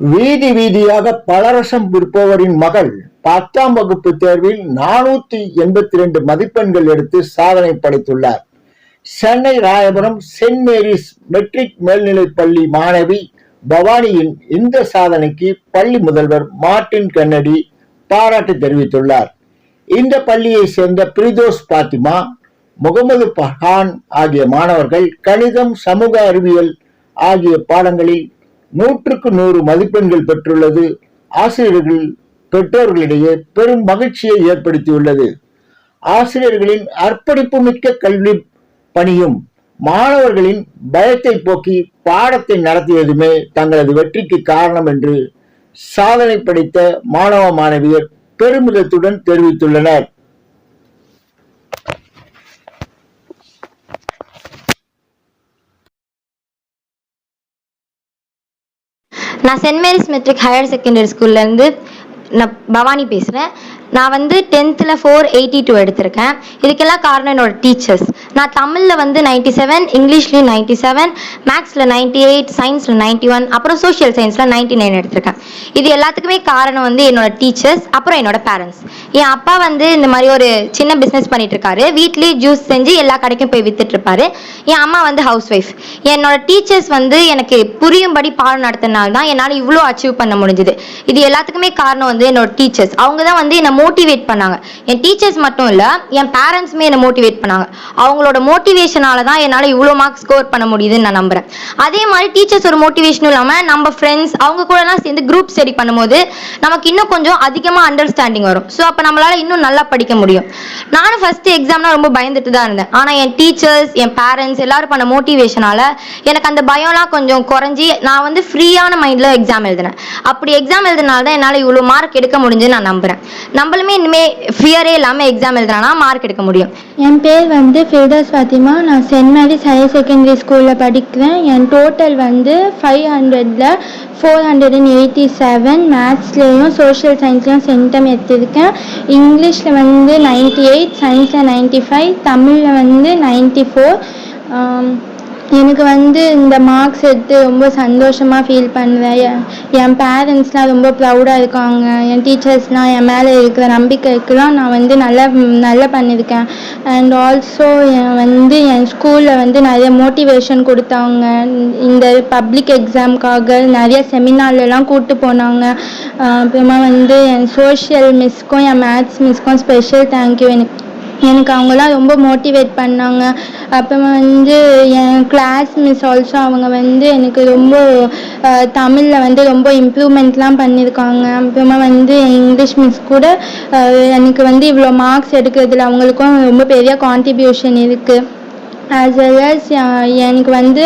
வீதி வீதியாக பலரசம் விற்பவரின் மகள் பத்தாம் வகுப்பு தேர்வில் நானூத்தி எண்பத்தி ரெண்டு மதிப்பெண்கள் எடுத்து சாதனை படைத்துள்ளார். Chennai Royapuram Saint Mary's matric மேல்நிலைப் பள்ளி மாணவி பவானியின் இந்த சாதனைக்கு பள்ளி முதல்வர் மார்ட்டின் கன்னடி பாராட்டு தெரிவித்துள்ளார். இந்த பள்ளியை சேர்ந்த பிரிதோஸ் பாத்திமா முகமது பஹான் ஆகிய மாணவர்கள் கணிதம் சமூக அறிவியல் ஆகிய பாடங்களில் நூற்றுக்கு நூறு மதிப்பெண்கள் பெற்றுள்ளது. ஆசிரியர்கள் பெற்றோர்களிடையே பெரும் மகிழ்ச்சியை ஏற்படுத்தியுள்ளது. ஆசிரியர்களின் அர்ப்பணிப்பு மிக்க கல்வி பணியும் மாணவர்களின் பயத்தை போக்கி பாடத்தை நடத்தியதுமே தங்களது வெற்றிக்கு காரணம் என்று சாதனை படைத்த மாணவ மாணவியர் பெருமிதத்துடன் தெரிவித்துள்ளனர். நான் send Mary's matric higher secondary ஸ்கூல்லேருந்து நான் பவானி பேசுகிறேன் நான் வந்து டென்த்தில் ஃபோர் எயிட்டி டூ எடுத்திருக்கேன். இதுக்கெல்லாம் காரணம் என்னோட டீச்சர்ஸ். நான் தமிழில் வந்து நைன்ட்டி செவன் இங்கிலீஷ்லேயும் நைன்ட்டி செவன் மேக்ஸில் நைன்டி எயிட் சயின்ஸில் நைன்ட்டி ஒன் அப்புறம் சோஷியல் சயின்ஸில் நைன்டி நைன் எடுத்திருக்கேன். இது எல்லாத்துக்குமே காரணம் வந்து என்னோட டீச்சர்ஸ் அப்புறம் என்னோட பேரண்ட்ஸ் என் அப்பா வந்து இந்த மாதிரி ஒரு சின்ன பிஸ்னஸ் பண்ணிட்டு இருக்காரு வீட்லேயே ஜூஸ் செஞ்சு எல்லா கடைக்கும் போய் வித்துட்டு இருப்பாரு என் அம்மா வந்து ஹவுஸ் ஒய்ஃப் என்னோட டீச்சர்ஸ் வந்து எனக்கு புரியும்படி பாடம் நடத்தினால தான் என்னால் இவ்வளோ அச்சீவ் பண்ண முடிஞ்சுது. இது எல்லாத்துக்குமே காரணம் வந்து என்னோட டீச்சர்ஸ் அவங்க தான் வந்து என்னை மோட்டிவேட் பண்ணாங்க. என் டீச்சர்ஸ் மட்டும் இல்லை என் பேரண்ட்ஸுமே என்னை மோட்டிவேட் பண்ணாங்க. அவங்களோட மோட்டிவேஷனால தான் என்னால் இவ்வளோ மார்க் ஸ்கோர் பண்ண முடியுதுன்னு நான் நம்புறேன். அதே மாதிரி டீச்சர்ஸ் ஒரு மோட்டிவேஷனும் இல்லாமல் நம்ம ஃப்ரெண்ட்ஸ் அவங்க கூடலாம் சேர்ந்து குரூப் ஸ்டடி பண்ணும்போது நமக்கு இன்னும் கொஞ்சம் அதிகமாக அண்டர்ஸ்டாண்டிங் வரும். ஸோ அப்போ நம்மளால இன்னும் நல்லா படிக்க முடியும். நானும் ஃபர்ஸ்ட் எக்ஸாம்னா ரொம்ப பயந்துட்டு தான் இருந்தேன். ஆனால் என் டீச்சர்ஸ் என் பேரண்ட்ஸ் எல்லாரும் பண்ண மோட்டிவேஷனால எனக்கு அந்த பயம்லாம் கொஞ்சம் குறைஞ்சி நான் வந்து ஃப்ரீயான மைண்டில் எக்ஸாம் எழுதினேன். அப்படி எக்ஸாம் எழுதினால தான் என்னால் இவ்வளோ மார்க் எடுக்க முடிஞ்சுன்னு நான் நம்புகிறேன் நம்மளுமே இனிமேல் ஃபியரே இல்லாமல் எக்ஸாம் எழுதுனா மார்க் எடுக்க முடியும். என் பேர் வந்து ஃபிர்தாஸ் ஃபாத்திமா. நான் சென்ட் மேரிஸ் ஹையர் செகண்டரி ஸ்கூலில் படிக்கிறேன். என் டோட்டல் வந்து ஃபைவ் ஹண்ட்ரடில் four hundred and eighty seven மேத்ஸ்லேயும் social சயின்ஸ்லேயும் சென்டம் எடுத்திருக்கேன். இங்கிலீஷில் வந்து நைன்ட்டி எயிட் சயின்ஸில் நைன்ட்டி ஃபைவ் தமிழில் வந்து நைன்ட்டி ஃபோர் எனக்கு வந்து இந்த மார்க்ஸ் எடுத்து ரொம்ப சந்தோஷமாக ஃபீல் பண்ணுவேன். என் பேரண்ட்ஸ்லாம் ரொம்ப ப்ரௌடாக இருக்காங்க. என் டீச்சர்ஸ்லாம் என் மேலே இருக்கிற நம்பிக்கைக்கெலாம் நான் வந்து நல்லா நல்லா பண்ணியிருக்கேன். அண்ட் ஆல்சோ என் வந்து என் ஸ்கூலில் வந்து நிறைய மோட்டிவேஷன் கொடுத்தாங்க. இந்த பப்ளிக் எக்ஸாம்க்காக நிறைய செமினார்லலாம் கூப்பிட்டு போனாங்க. அப்புறமா வந்து என் சோஷியல் மிஸ்க்கும் என் மேத்ஸ் மிஸ்க்கும் ஸ்பெஷல் தேங்க்யூ எனக்கு. எனக்கு அவங்களாம் ரொம்ப மோட்டிவேட் பண்ணாங்க. அப்புறமா வந்து என் கிளாஸ் மிஸ் ஆல்சோ அவங்க வந்து எனக்கு ரொம்ப தமிழில் வந்து ரொம்ப இம்ப்ரூவ்மெண்ட்லாம் பண்ணியிருக்காங்க அப்புறமா வந்து இங்கிலீஷ் மிஸ் கூட எனக்கு வந்து இவ்வளோ மார்க்ஸ் எடுக்கிறதுல அவங்களுக்கும் ரொம்ப பெரிய கான்ட்ரிபியூஷன் இருக்குது ஆஸ் வெல் அஸ் எனக்கு வந்து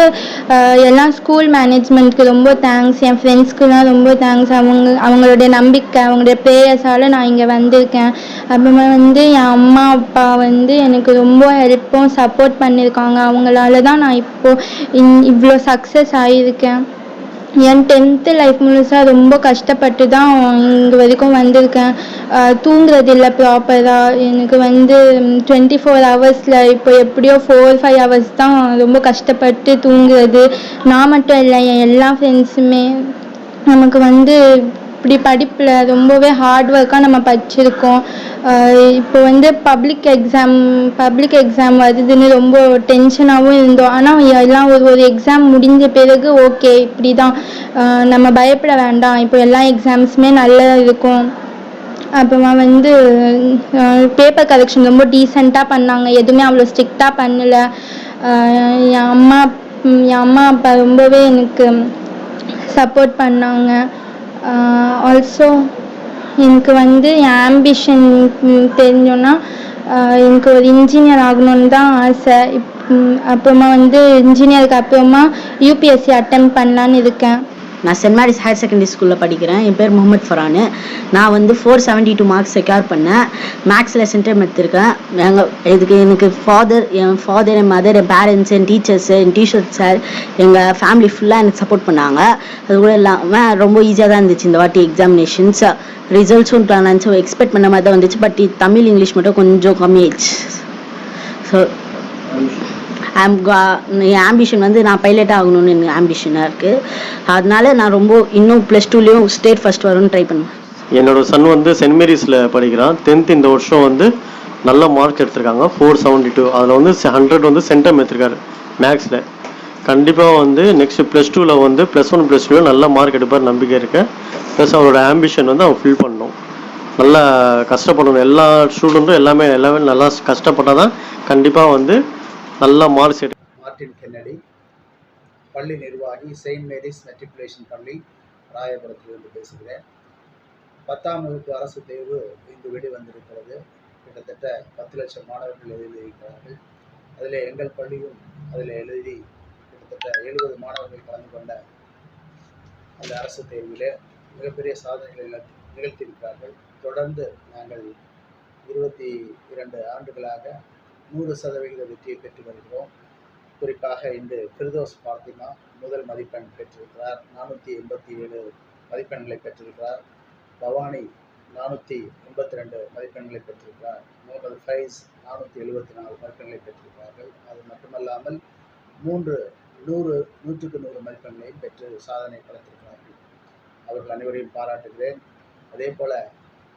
uh, எல்லாம் ஸ்கூல் மேனேஜ்மெண்ட்க்கு ரொம்ப தேங்க்ஸ் என் ஃப்ரெண்ட்ஸ்க்குலாம் ரொம்ப தேங்க்ஸ் அவங்க அவங்களுடைய நம்பிக்கை அவங்களுடைய ப்ரேயர்ஸால் நான் இங்கே வந்திருக்கேன். அப்புறமா வந்து என் அம்மா அப்பா வந்து எனக்கு ரொம்ப ஹெல்ப்பும் சப்போர்ட் பண்ணியிருக்காங்க. அவங்களால தான் நான் இப்போது இவ்வளோ சக்ஸஸ் ஆகியிருக்கேன் என் டென்த்து லைஃப் முழுசாக ரொம்ப கஷ்டப்பட்டு தான் இங்கே வரைக்கும் வந்திருக்கேன். தூங்குறது இல்லை ப்ராப்பராக எனக்கு வந்து டுவெண்ட்டி ஃபோர் ஹவர்ஸில் இப்போ எப்படியோ ஃபோர் ஃபைவ் ஹவர்ஸ் தான் ரொம்ப கஷ்டப்பட்டு தூங்குறது. நான் மட்டும் இல்லை என் எல்லா ஃப்ரெண்ட்ஸுமே நமக்கு வந்து இப்படி படிப்பில் ரொம்பவே ஹார்ட் ஒர்க்காக நம்ம படிச்சிருக்கோம். இப்போ வந்து பப்ளிக் எக்ஸாம் பப்ளிக் எக்ஸாம் வருதுன்னு ரொம்ப டென்ஷனாகவும் இருந்தோம். ஆனால் எல்லாம் ஒரு ஒரு எக்ஸாம் முடிஞ்ச பிறகு ஓகே இப்படி தான் நம்ம பயப்பட வேண்டாம். இப்போ எல்லா எக்ஸாம்ஸுமே நல்லா இருக்கும். அப்புறமா வந்து பேப்பர் கரெக்ஷன் ரொம்ப டீசெண்டாக பண்ணாங்க. எதுவுமே அவ்வளோ ஸ்ட்ரிக்டாக பண்ணல. என் அம்மா என் அம்மா அப்பா ரொம்பவே எனக்கு சப்போர்ட் பண்ணாங்க. ஆல்சோ எனக்கு வந்து என் ஆம்பிஷன் தெரிஞ்சோன்னா எனக்கு ஒரு இன்ஜினியர் ஆகணும்னு தான் ஆசை. இப் அப்புறமா வந்து இன்ஜினியருக்கு அப்புறமா யூபிஎஸ்சி அட்டன் பண்ணலான்னு இருக்கேன். நான் சென்ட் மேரிஸ் ஹையர் செகண்டரி ஸ்கூலில் படிக்கிறேன். என் பேர் முகமது ஃபரானு நான் வந்து four seventy two marks secure பண்ணேன். மேக்ஸில் சென்டம் எடுத்திருக்கேன். எங்கள் இதுக்கு எனக்கு ஃபாதர் என் ஃபாதர் என் மதர் என் பேரண்ட்ஸ் என் டீச்சர்ஸ் என் டீச்சர் சார் எங்கள் ஃபேமிலி ஃபுல்லாக எனக்கு சப்போர்ட் பண்ணாங்க. அது கூட இல்லாமல் ரொம்ப ஈஸியாக தான் இருந்துச்சு இந்த வாட்டி எக்ஸாமினேஷன்ஸ் ரிசல்ட்ஸும் நினச்சி எக்ஸ்பெக்ட் பண்ண மாதிரி தான் வந்துச்சு. பட் தமிழ் இங்கிலீஷ் மட்டும் கொஞ்சம் கம்மியாயிடுச்சு. ஸோ ஐம் என் ஆம்பிஷன் வந்து நான் பைலட் ஆகணும்னு எனக்கு ஆம்பிஷனாக இருக்குது அதனால நான் ரொம்ப இன்னும் ப்ளஸ் டூலேயும் ஸ்டேட் ஃபர்ஸ்ட் வரும்னு ட்ரை பண்ணுவேன். என்னோட சன் வந்து சென்ட் மேரிஸில் படிக்கிறான். டென்த் இந்த வருஷம் வந்து நல்ல மார்க் எடுத்திருக்காங்க. ஃபோர் செவன்ட்டி டூ அதில் வந்து ஹண்ட்ரட் வந்து சென்டம் எடுத்திருக்காரு மேக்ஸில் கண்டிப்பாக வந்து நெக்ஸ்ட் ப்ளஸ் டூவில் வந்து ப்ளஸ் ஒன் ப்ளஸ் டூவில் நல்ல மார்க் எடுப்பார் நம்பிக்கை இருக்கேன் ப்ளஸ் அவரோட ஆம்பிஷன் வந்து அவன் ஃபில் பண்ணணும். நல்லா கஷ்டப்படணும். எல்லா ஸ்டூடெண்ட்டும் எல்லாமே எல்லாமே நல்லா கஷ்டப்பட்டால் தான் கண்டிப்பாக வந்து நல்ல மார்க்ஸ் எடு மார்ட்டின் கென்னடி பள்ளி நிர்வாகி செயின்ட் மேரிஸ் மெட்ரிகுலேஷன் பள்ளி ராயபுரத்திலிருந்து பேசுகிறேன். பத்தாம் வகுப்பு அரசு தேர்வு இன்று வெளிவந்திருக்கிறது. கிட்டத்தட்ட பத்து லட்சம் மாணவர்கள் எழுதியிருக்கிறார்கள். அதில் எங்கள் பள்ளியும் அதில் எழுதி கிட்டத்தட்ட எழுபது மாணவர்கள் கலந்து கொண்ட அந்த அரசு தேர்விலே மிகப்பெரிய சாதனைகளை நிகழ்த்தி- நிகழ்த்தியிருக்கிறார்கள். தொடர்ந்து நாங்கள் இருபத்தி இரண்டு ஆண்டுகளாக நூறு சதவிகித வெற்றியை பெற்று வருகிறோம். குறிப்பாக இன்று ஃபிர்தோஸ் பார்த்திமா முதல் மதிப்பெண் பெற்றிருக்கிறார். நானூற்றி எண்பத்தி ஏழு மதிப்பெண்களை பெற்றிருக்கிறார். பவானி நானூற்றி எண்பத்தி ரெண்டு மதிப்பெண்களை பெற்றிருக்கிறார். முகமது ஃபைஸ் நானூற்றி எழுபத்தி நாலு மதிப்பெண்களை பெற்றிருக்கிறார்கள். அது மட்டுமல்லாமல் மூன்று நூறு நூற்றுக்கு நூறு மதிப்பெண்களை பெற்று சாதனை படைத்திருக்கிறார்கள். அவர்கள் அனைவரையும் பாராட்டுகிறேன். அதே போல்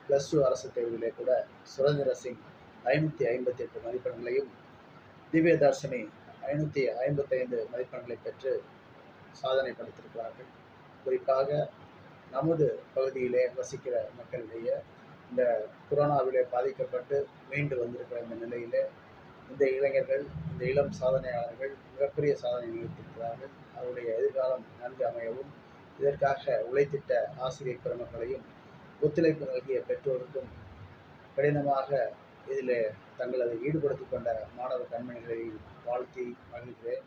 ப்ளஸ் டூ அரசு தேர்விலே கூட சுரேந்திர சிங் ஐநூற்றி ஐம்பத்தி எட்டு மதிப்பெண்களையும் திவ்ய தர்ஷினி ஐநூற்றி ஐம்பத்தைந்து மதிப்பெண்களை பெற்று சாதனை படைத்திருக்கிறார்கள் குறிப்பாக நமது பகுதியிலே வசிக்கிற மக்களிடையே இந்த கொரோனாவிலே பாதிக்கப்பட்டு மீண்டு வந்திருக்கிற இந்த நிலையிலே இந்த இளைஞர்கள் இந்த இளம் சாதனையாளர்கள் மிகப்பெரிய சாதனை நிகழ்த்தியிருக்கிறார்கள். அவருடைய எதிர்காலம் நன்கு அமையவும் இதற்காக உழைத்திட்ட ஆசிரியர் பெருமக்களையும் ஒத்துழைப்பு நல்கிய பெற்றோருக்கும் கடினமாக இதில் தங்களது ஈடுபடுத்திக் கொண்ட மாணவ கண்மணிகளை வாழ்த்தி மகிழ்கிறேன்.